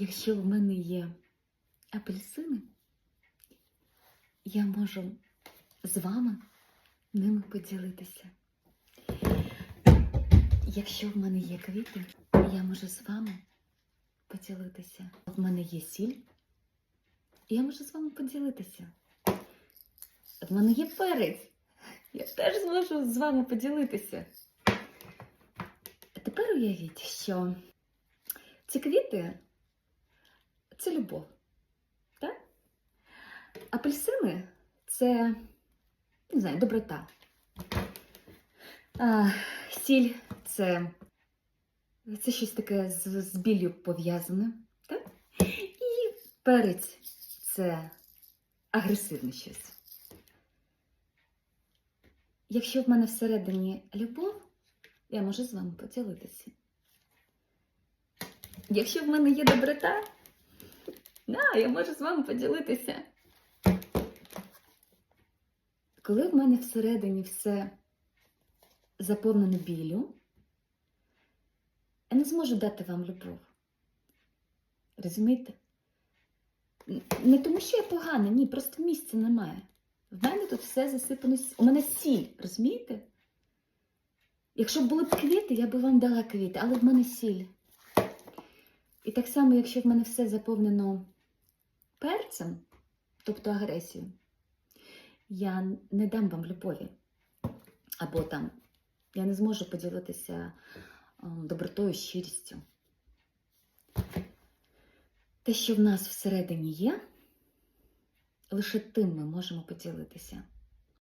Якщо в мене є апельсини, я можу з вами ними поділитися. Якщо в мене є квіти, я можу з вами поділитися. В мене є сіль, я можу з вами поділитися. В мене є перець, я теж зможу з вами поділитися. А тепер уявіть, що ці квіти це любов. Так? Апельсини це, не знаю, доброта. А, сіль це, це щось таке з, з біллю пов'язане. Так? І перець це агресивне щось. Якщо в мене всередині любов, я можу з вами поділитися. Якщо в мене є доброта, да, я можу з вами поділитися. Коли в мене всередині все заповнено білю, я не зможу дати вам любов. Розумієте? Не тому, що я погана, ні, просто місця немає. В мене тут все засипано. У мене сіль, розумієте? Якщо б були б квіти, я б вам дала квіти, але в мене сіль. І так само, якщо в мене все заповнено перцем, тобто агресію, я не дам вам любові. Або там я не зможу поділитися ем, добротою, щирістю. Те, що в нас всередині є, лише тим ми можемо поділитися.